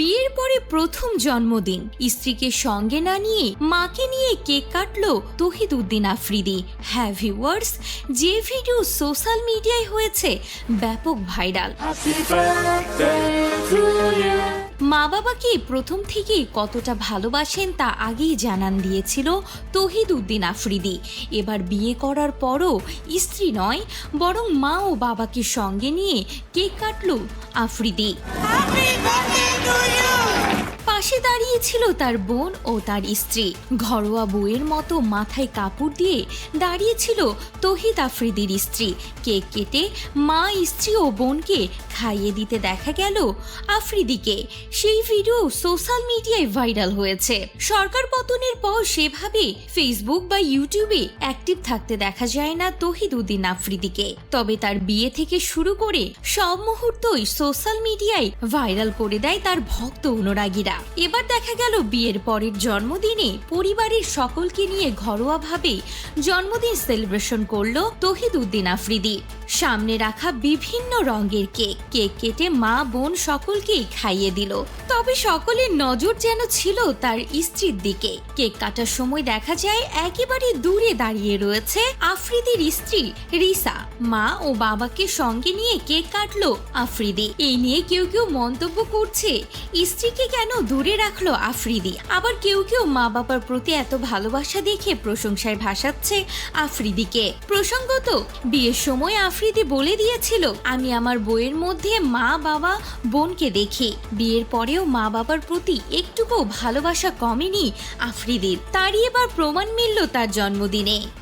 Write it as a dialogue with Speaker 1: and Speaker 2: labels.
Speaker 1: বিয়ের পরে প্রথম জন্মদিন। স্ত্রীকে সঙ্গে না নিয়ে মাকে নিয়ে কেক কাটলো তহিদ উদ্দিন আফ্রিদি। হ্যাঁ ভিউয়ার্স যে ভিডিও সোশ্যাল মিডিয়ায় হয়েছে ব্যাপক ভাইরাল. মা বাবাকে প্রথম থেকেই কতটা ভালোবাসেন তা আগেই জানান দিয়েছিল তহিদ উদ্দিন আফ্রিদি। এবার বিয়ে করার পরও স্ত্রী নয় বরং মা ও বাবাকে সঙ্গে নিয়ে কেক কাটল আফ্রিদি। দাঁড়িয়েছিল তার বোন ও তার স্ত্রী। ঘরোয়া বউয়ের মতো মাথায় কাপড় দিয়ে দাঁড়িয়েছিল তহিদ আফ্রিদির স্ত্রী। কেক কেটে মা, স্ত্রী ও বোনকে খাইয়ে দিতে দেখা গেল আফ্রিদিকে। সেই ভিডিও সোশ্যাল মিডিয়ায় ভাইরাল হয়েছে। সরকার পতনের পর সেভাবে ফেসবুক বা ইউটিউবে অ্যাক্টিভ থাকতে দেখা যায় না তহিদ উদ্দিন আফ্রিদিকে। তবে তার বিয়ে থেকে শুরু করে সব মুহূর্তই সোশ্যাল মিডিয়ায় ভাইরাল করে দেয় তার ভক্ত অনুরাগীরা। এবার দেখা গেল বিয়ের পরের জন্মদিনে পরিবারের সকলকে নিয়ে ঘরোয়াভাবে জন্মদিন সেলিব্রেশন করল তহিদ উদ্দিন আফ্রিদি। সামনে রাখা বিভিন্ন রঙের কেক কেক কেটে মা বোন সকলকেই খাইয়ে দিল। তবে সকলের নজর যেন ছিল তার স্ত্রীর দিকে। কেক কাটার সময় দেখা যায় একেবারে দূরে দাঁড়িয়ে রয়েছে আফ্রিদির স্ত্রী রিসা। মা ও বাবাকে সঙ্গে নিয়ে কেক কাটলো আফ্রিদি। এই নিয়ে কেউ কেউ মন্তব্য করছে, স্ত্রীকে কেন দূরে রাখল আফ্রিদি। আবার কেউ কেউ মা বাবার প্রতি এত ভালোবাসা দেখে প্রশংসায় ভাসাচ্ছে আফ্রিদিকে। প্রসঙ্গত, বিয়ের সময় আফ্রিদি বলে দিয়েছিল, আমি আমার বইয়ের মধ্যে মা বাবা বোনকে দেখি। বিয়ের পরেও মা বাবার প্রতি একটুকু ভালোবাসা কমেনি আফ্রিদির। তারই এবার প্রমাণ মিলল তার জন্মদিনে।